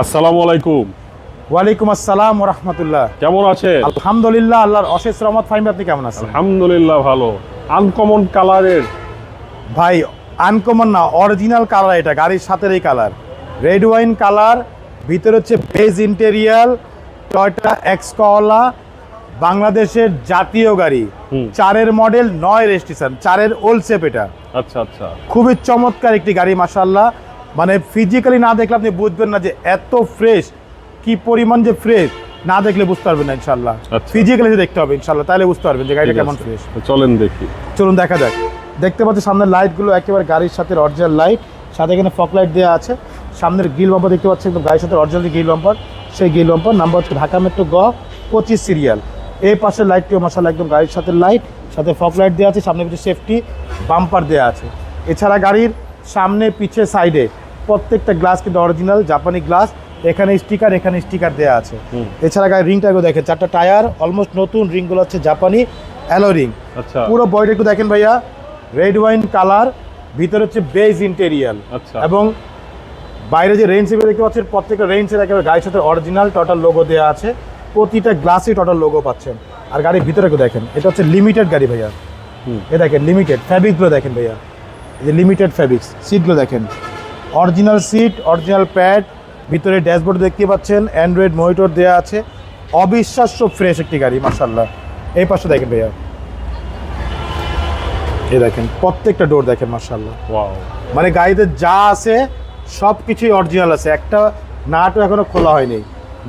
আসসালামু আলাইকুম। ওয়ালাইকুম আসসালাম রহমতুল্লাহ কেমন আছে আলহামদুলিল্লাহ আল্লাহর অশেষ রহমত ফাইম আপনি কেমন আছেন? আলহামদুলিল্লাহ ভালো। আনকমন কালারের ভাই আনকমন না অরিজিনাল কালার এটা গাড়ির সাথে এই কালার রেড ওয়াইন কালার ভিতরে হচ্ছে বেজ ইন্টেরিয়াল টয়টা এক্সকলা বাংলাদেশের জাতীয় গাড়ি। চারের মডেল নয় রেজিস্ট্রেশন চারের ওল্ড সেপ এটা। আচ্ছা আচ্ছা। খুবই চমৎকার একটি গাড়ি মাসাল্লাহ মানে ফিজিক্যালি না দেখলে আপনি বুঝবেন না যে এত ফ্রেশ কি পরিমাণ যে ফ্রেশ না দেখলে বুঝতে পারবেন না ইনশাল্লাহ আচ্ছা। ফিজিক্যালি দেখতে হবে ইনশাল্লাহ তাহলে বুঝতে পারবেন যে গাড়িটা কেমন ফ্রেশ চলেন দেখি। চলুন দেখা যাক। দেখতে পাচ্ছি সামনের লাইটগুলো একেবারে গাড়ির সাথে অরিজিনাল লাইট সাথে এখানে ফক লাইট দেওয়া আছে। সামনের গিল বাম্পার দেখতে পাচ্ছি একদম গাড়ির সাথে অরিজিনাল গিল বাম্পার সেই গিল বাম্পার নাম্বার হচ্ছে ঢাকা মেট্রো গ পঁচিশ সিরিয়াল এই পাশের লাইটটিও মশালা একদম গাড়ির সাথে লাইট সাথে ফক লাইট দেওয়া আছে সামনে পিছিয়ে সেফটি বাম্পার দেওয়া আছে। এছাড়া গাড়ির সামনে পিছে সাইডে প্রত্যেকটা গ্লাস কিন্তু অরিজিনাল জাপানি গ্লাস এখানে স্টিকার এখানে স্টিকার দেওয়া আছে। এছাড়া গাড়ির রিংটাকেও দেখেন চারটা টায়ার অলমোস্ট নতুন রিংগুলো হচ্ছে জাপানি অ্যালো রিং আচ্ছা। পুরো বডিটা একটু দেখেন ভাইয়া রেড ওয়াইন কালার ভিতরে হচ্ছে বেজ ইন্টেরিয়াল আচ্ছা। এবং বাইরে যে রেঞ্জ হিসেবে দেখতে পাচ্ছেন প্রত্যেকটা রেঞ্জের একেবারে গাড়ির সাথে অরিজিনাল টোটাল লোগো দেওয়া আছে। প্রতিটা গ্লাসে টোটাল লোগো পাচ্ছেন। আর গাড়ির ভিতরে একটু দেখেন এটা হচ্ছে লিমিটেড গাড়ি ভাইয়া। হুম। এ দেখেন লিমিটেড ফ্যাব্রিকগুলো দেখেন ভাইয়া। এই যে লিমিটেড ফ্যাব্রিক্স সিটগুলো দেখেন। অরিজিনাল সিট অরিজিনাল প্যাড ভিতরে ড্যাশবোর্ড দেখতে পাচ্ছেন অ্যান্ড্রয়েড মনিটর দেওয়া আছে। অবিশ্বাস্য ফ্রেশ একটি গাড়ি মার্শাল্লাহ এই পাশে দেখেন ভাইয়া। এই দেখেন প্রত্যেকটা ডোর দেখেন মার্শাল্লাহ মানে গাড়িতে যা আছে সব কিছুই অরিজিনাল আছে। একটা নাটও এখনও খোলা হয়নি।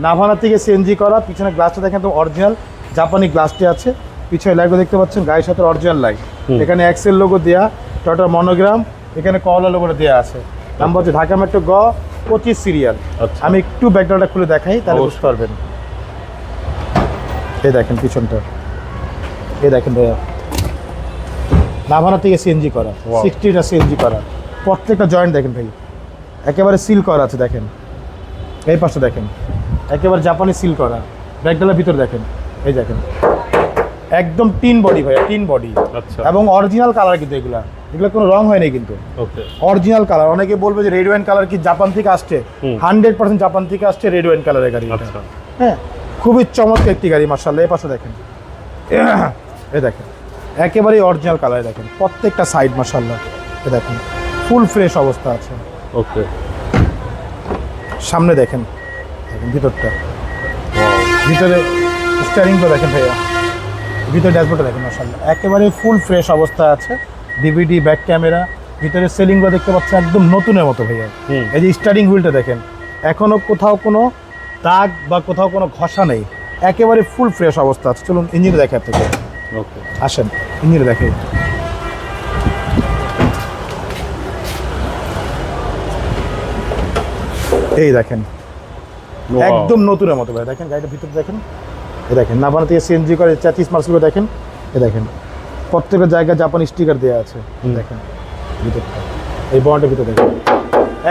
নাভানা থেকে সিএনজি করা পিছনে গ্লাসটা দেখেন তো অরিজিনাল জাপানি গ্লাসটি আছে। পিছনে লাইটও দেখতে পাচ্ছেন গাড়ির সাথে অরিজিনাল লাইট এখানে এক্সেল লোগো দেওয়া টটার মনোগ্রাম এখানে কলা লোগোটা দেওয়া আছে। নাম্বার হচ্ছে ঢাকা মেট্রো গ পঁচিশ সিরিয়াল আচ্ছা। আমি একটু ব্যাকগ্রাউন্ডটা খুলে দেখাই তাহলে বুঝতে পারবেন। এই দেখেন পিছনটা। এই দেখেন ভাইয়া। নাভানা থেকে সিএনজি করা সিক্সটিটা সিএনজি করা। প্রত্যেকটা জয়েন্ট দেখেন ভাই। একেবারে সিল করা আছে দেখেন। এই পাশে দেখেন। একেবারে জাপানি সিল করা। ব্যাগডালার ভিতর দেখেন। এই দেখেন। একদম টিন বডি ভাইয়া টিন বডি। আচ্ছা। এবং অরিজিনাল কালার কিন্তু এগুলা। এগুলো কোনো রং হয়নি কিন্তু। ওকে। অরিজিনাল কালার অনেকে বলবে যে রেড ওয়াইন কালার কি জাপান থেকে আসছে? হান্ড্রেড পার্সেন্ট জাপান থেকে আসছে রেড ওয়াইন কালারের গাড়ি আচ্ছা। হ্যাঁ খুবই চমৎকার একটি গাড়ি মার্শাল্লাহ এই পাশে দেখেন। এ দেখেন। একেবারেই অরিজিনাল কালারে দেখেন। প্রত্যেকটা সাইড মার্শাল্লাহ এ দেখেন। ফুল ফ্রেশ অবস্থা আছে। ওকে। সামনে দেখেন। দেখেন ভিতরটা। ভিতরে স্টারিংটা দেখেন ভাইয়া। ভিতরে ড্যাশবোর্ডটা দেখেন মার্শাল্লাহ একেবারে ফুল ফ্রেশ অবস্থা আছে। ডিভিডি ব্যাক ক্যামেরা ভিতরে সেলিংগুলো দেখতে পাচ্ছেন একদম নতুনের মতো ভাইয়া। এই যে স্টারিং হুইলটা দেখেন এখনও কোথাও কোনো দাগ বা কোথাও কোনো ঘষা নেই। একেবারে ফুল ফ্রেশ অবস্থা আছে। চলুন ইঞ্জিনে দেখে আপনাকে। ওকে। আসেন ইঞ্জিনে দেখে এই দেখেন। একদম নতুনের মতো ভাই দেখেন গাড়িটা ভিতরে দেখেন। এ দেখেন নাভানা থেকে সিএনজি করে চাচিস মার্সেল দেখেন। এ দেখেন। প্রত্যেকটা জায়গায় জাপানি স্টিকার দেওয়া আছে। দেখেন ভিতরটা। এই বন্ডের ভিতরে দেখেন।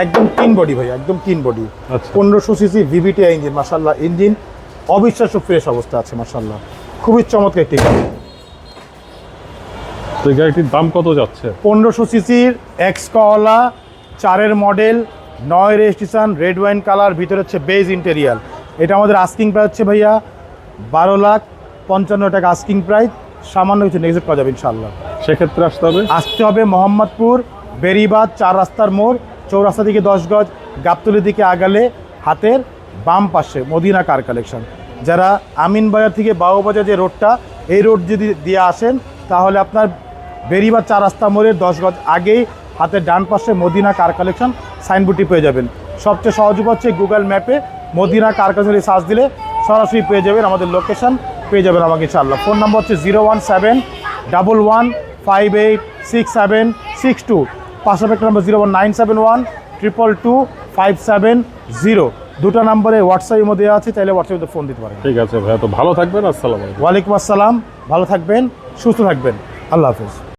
একদম তিন বডি ভাই একদম তিন বডি আচ্ছা। পনেরোশো সিসি ভিভিটি ইঞ্জিন মাসাল্লাহ ইঞ্জিন অবিশ্বাস্য ফ্রেশ অবস্থা আছে মাসাল্লাহ খুবই চমৎকার একটি গাড়ি। তো এই গাড়িটির দাম কত যাচ্ছে? পনেরোশো সিসির এক্স কলা চারের মডেল নয় রেজিস্ট্রেশন রেড ওয়াইন কালার ভিতরে হচ্ছে বেজ ইন্টেরিয়াল এটা আমাদের আস্কিং প্রাইস হচ্ছে ভাইয়া বারো লাখ পঞ্চান্ন টাকা আস্কিং প্রাইস সামান্য কিছু নেগেট করা যাবে ইনশাল্লাহ সেক্ষেত্রে আসতে হবে? আসতে হবে মোহাম্মদপুর বেরিবাদ চার রাস্তার মোড় চৌরাস্তা থেকে দশ গজ গাবতলির দিকে আগালে হাতের বাম পাশে মদিনা কার কালেকশন যারা আমিন বাজার থেকে বাবুবাজার যে রোডটা এই রোড যদি দিয়ে আসেন তাহলে আপনার বেরিবাদ চার রাস্তা মোড়ের দশ গজ আগেই হাতের ডান পাশে মদিনা কার কালেকশন সাইনবোর্ডটি পেয়ে যাবেন। সবচেয়ে সহজ হচ্ছে গুগল ম্যাপে মদিনা কার কালেকশন সার্চ দিলে সরাসরি পেয়ে যাবেন আমাদের লোকেশন পেয়ে যাবেন আমাকে ইনশাআল্লাহ। ফোন নম্বর হচ্ছে zero one seven double one five eight six seven six two. একটা number zero one nine seven one triple two five seven zero. দুটো নম্বরে হোয়াটসঅ্যাপের মধ্যে আছে তাহলে হোয়াটসঅ্যাপে ফোন দিতে পারেন। ঠিক আছে ভাইয়া তো ভালো থাকবেন আসসালাম আলাইকুম। ওয়ালাইকুম আসসালাম ভালো থাকবেন সুস্থ থাকবেন। আল্লাহ হাফিজ।